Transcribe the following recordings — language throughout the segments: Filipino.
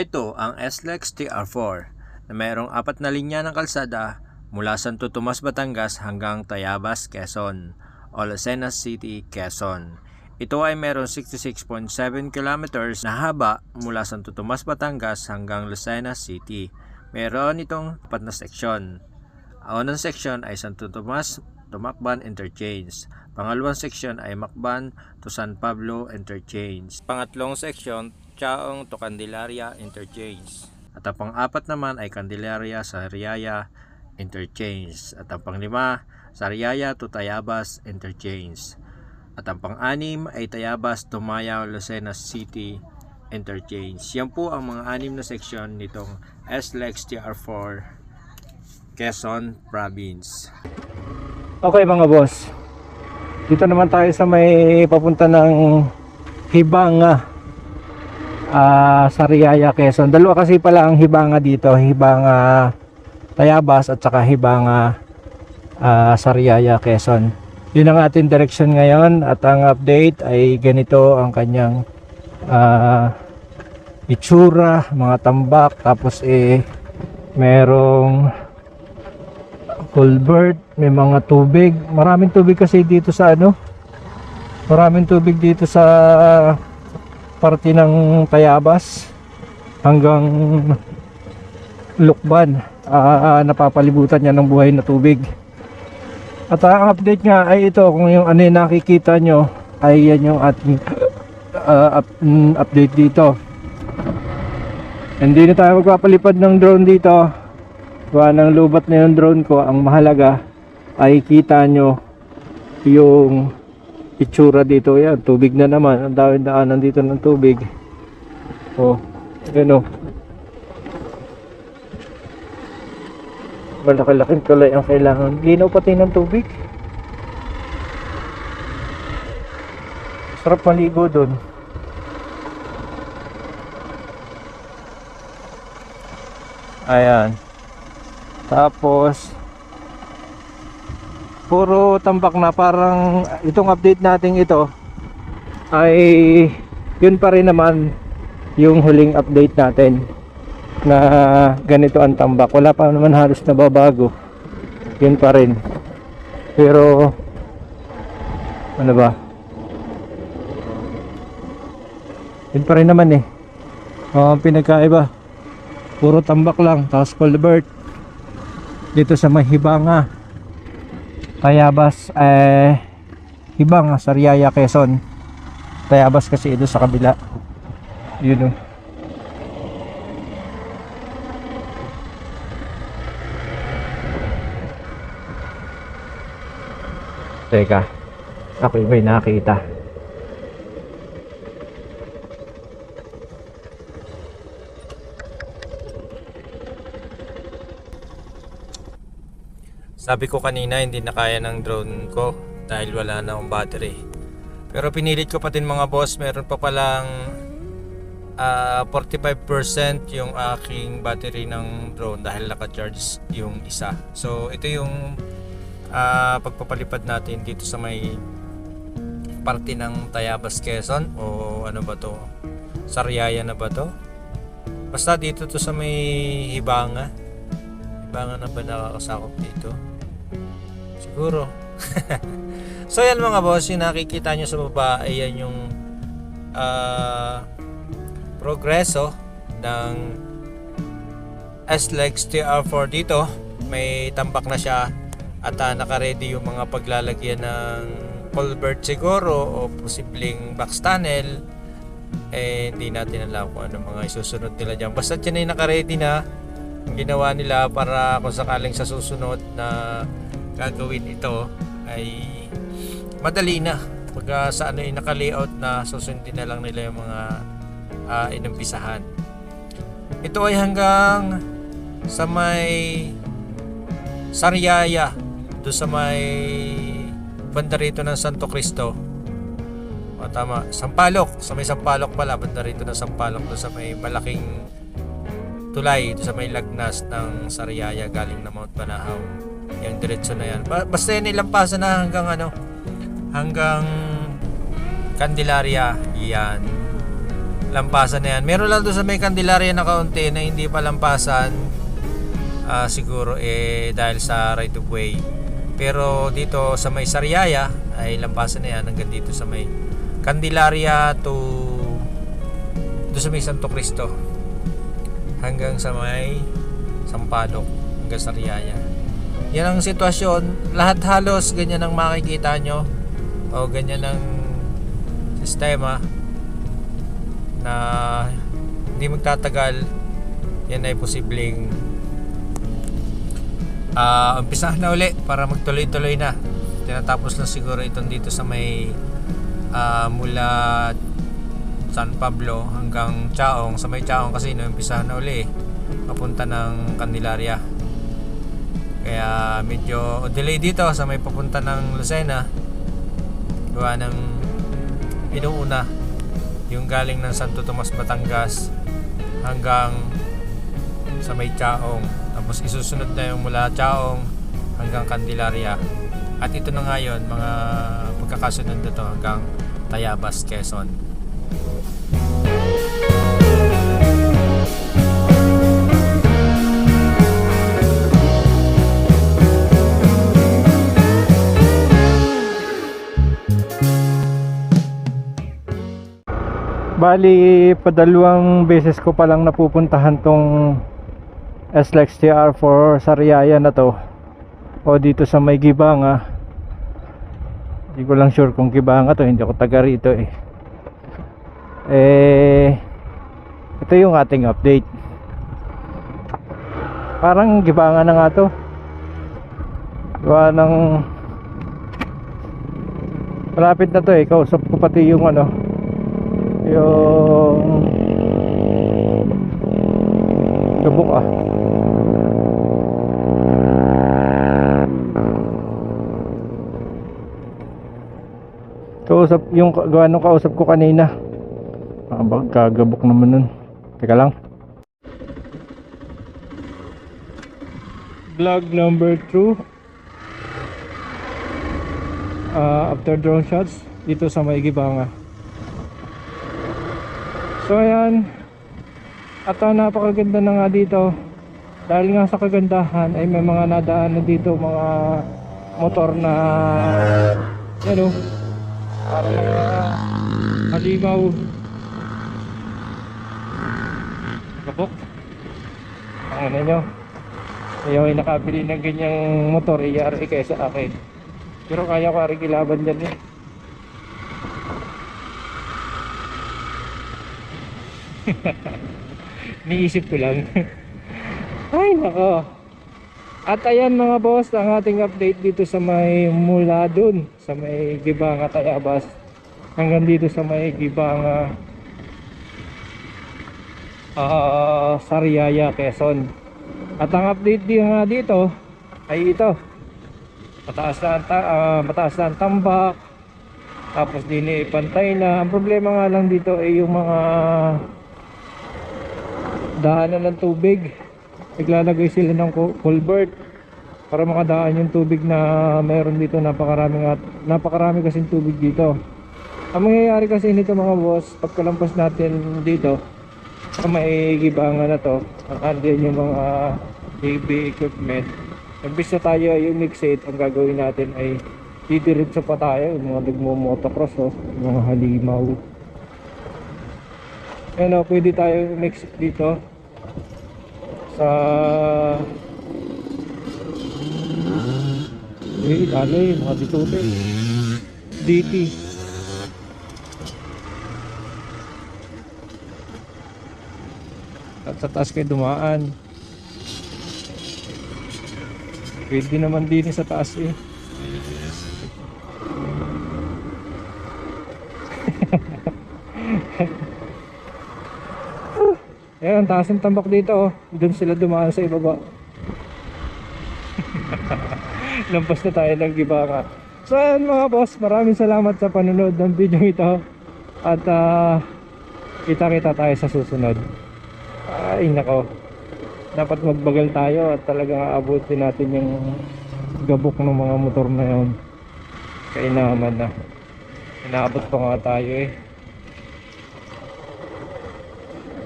Ito ang SLEX TR4 na mayroong apat na linya ng kalsada mula Santo Tomas, Batangas hanggang Tayabas, Quezon o Lucena City, Quezon. Ito ay mayroong 66.7 kilometers na haba mula Santo Tomas, Batangas hanggang Lucena City. Meron itong apat na seksyon. Ang unang seksyon ay Santo Tomas to Macban Interchange. Pangalawang seksyon ay Macban to San Pablo Interchange. Pangatlong seksyon, Chaong to Candelaria Interchange. At ang pang-apat naman ay Candelaria sa Riaya Interchange. At ang panglima, Sariaya to Tayabas Interchange. At ang pang-anim ay Tayabas to Maya Lucena City Interchange. Yan po ang mga anim na seksyon nitong SLEX TR4 Quezon Province. Okay mga boss. Dito naman tayo sa may papunta ng Hibanga. Ah, Sariaya, Quezon. Dalawa kasi pala ang Hibanga dito, Hibanga Tayabas at saka Hibanga ah, Sariaya, Quezon. Yun ang ating direction ngayon at ang update ay ganito ang kanyang ah, itsura, mga tambak, tapos eh merong culvert, may mga tubig. Maraming tubig kasi dito sa ano. Maraming tubig dito sa parte ng Tayabas hanggang Lukban. Ah, napapalibutan niya ng buhay na tubig. At ang update nga ay ito kung yung ano yung nakikita nyo ay yan yung ating ah, up- mm, update dito. Hindi na tayo magpapalipad ng drone dito gawa ng lubat na yung drone ko ang mahalaga ay kita nyo yung itsura dito yan. Tubig na naman. Ang dami daanan dito ng tubig. Oh yun oh. Malaki-laking tulay ang kailangan. Linaw pati ng tubig. Sarap maligo dun. Ayan. Tapos puro tambak na parang itong update natin ito ay yun pa rin naman yung huling update natin na ganito ang tambak. Wala pa naman halos nababago. Yun pa rin. Pero ano ba? Yun pa rin naman eh. Ang pinagkaiba. Puro tambak lang tapos culvert. Dito sa Mahibanga Tayabas eh Hibanga Sariaya Quezon. Tayabas kasi ito sa kabila. Yun oh. Teka Ako may nakita Sabi ko kanina hindi na kaya ng drone ko dahil wala na akong battery. Pero pinilit ko pa din mga boss, meron pa palang ah, 45% yung aking battery ng drone dahil naka-charge yung isa. So ito yung ah, pagpapalipad natin dito sa may parte ng Tayabas Quezon o ano ba to? Sariaya na ba to? Basta dito to sa may Hibanga. Hibanga na ba nakakasakop dito? Siguro. so yan mga boss, yung nakikita nyo sa baba ay yan yung ah, progreso ng S-Lex TR4 dito. May tambak na siya at uh, naka-ready yung mga paglalagyan ng culvert siguro o posibleng box tunnel eh hindi natin alam kung ano mga isusunod nila dyan basta dyan ay naka-ready na ang ginawa nila para kung sakaling sa susunod na gagawin ito ay madali na. Pag sa ano yung naka-layout na susundin na lang nila yung mga uh, inumpisahan. Ito ay hanggang sa may Sariaya doon sa may banda rito ng Santo Cristo. O tama, Sampalok. Sa may Sampalok pala, banda rito ng Sampalok doon sa may malaking tulay doon sa may lagnas ng Sariaya galing na Mount Banahaw yung diretso na yan Ba- basta yan ilampasan na hanggang ano hanggang Candelaria yan lampasan na yan. Meron lang doon sa may Candelaria na kaunti na hindi pa lampasan. Ah, siguro eh dahil sa right of way. Pero dito sa may Sariaya ay lampasan na yan hanggang dito sa may Candelaria to doon sa may Santo Cristo hanggang sa may Sampaloc hanggang sa Riyaya. Yan ang sitwasyon. Lahat halos ganyan ang makikita nyo. O ganyan ang sistema na hindi magtatagal. Yan ay posibleng ah umpisahan na uli para magtuloy-tuloy na. Tinatapos lang siguro itong dito sa may ah, mula San Pablo hanggang Chaong. Sa may Chaong kasi umpisahan na uli eh, papunta ng Candelaria kaya medyo delay dito sa may papunta ng Lucena. Gawa ng inuuna yung galing ng Santo Tomas Batangas hanggang sa may Chaong. Tapos isusunod na yung mula Chaong hanggang Candelaria. At ito na ngayon mga pagkakasunod na to hanggang Tayabas, Quezon Bali, padalawang beses ko palang napupuntahan tong SLEX TR4 Sariaya na to. O dito sa may Gibanga. Hindi ko lang sure kung Gibanga to hindi ako taga rito eh. Eh ito yung ating update. Parang Gibanga na nga to. Gawa ng malapit na to eh. Kausap ko pati yung ano yung lubok ah. Kausap yung nung kausap ko kanina. Ah, kagabok naman nun. Teka lang. Vlog number 2 Ah, after drone shots dito sa may Gibanga So ayan. At ah, napakaganda na nga dito. Dahil nga sa kagandahan ay may mga nadaanan dito mga motor na Yan o Parang mga halimaw. Kapok Ang ano nyo? Ayaw ay nakabili ng ganyang motor iyari kaysa akin. Pero kaya ko rin kilaban dyan eh Niisip ko lang. Ay, nako. At ayan mga boss, ang ating update dito sa may mula dun, sa may Gibanga Tayabas. Hanggang dito sa may Gibanga ah Sariaya, Quezon. At ang update din nga dito ay ito. Mataas na ah, mataas na ang tambak. Tapos din eh, pantay na. Ang problema nga lang dito ay yung mga daanan ng tubig. Naglalagay sila ng cu- culvert para makadaan yung tubig na meron dito. Napakaraming at napakarami kasing tubig dito. Ang mangyayari kasi nito mga boss pagkalampas natin dito sa may gibangan na to ang andyan yung mga heavy equipment. Imbis tayo yung mixate ang gagawin natin ay didiretso pa tayo yung mga nagmo-motocross oh, mga halimaw. Ayan o, pwede tayo mix dito sa eh, ano eh, mga ditute DT at sa taas kayo dumaan. Pwede naman din sa taas eh Ayan, ang taas ng tambak dito oh. Doon sila dumaan sa ibaba. Lampas na tayo ng gibaka. So ayan mga boss, maraming salamat sa panonood ng video ito. At ah, kita-kita tayo sa susunod. Ay nako. Dapat magbagal tayo at talagang aabutin natin yung gabok ng mga motor na yun. Kainaman na. Inaabot pa nga tayo eh.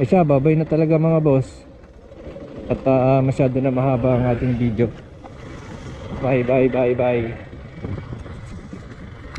Eh siya, babay na talaga mga boss. At ah, masyado na mahaba ang ating video. Bye, bye, bye, bye.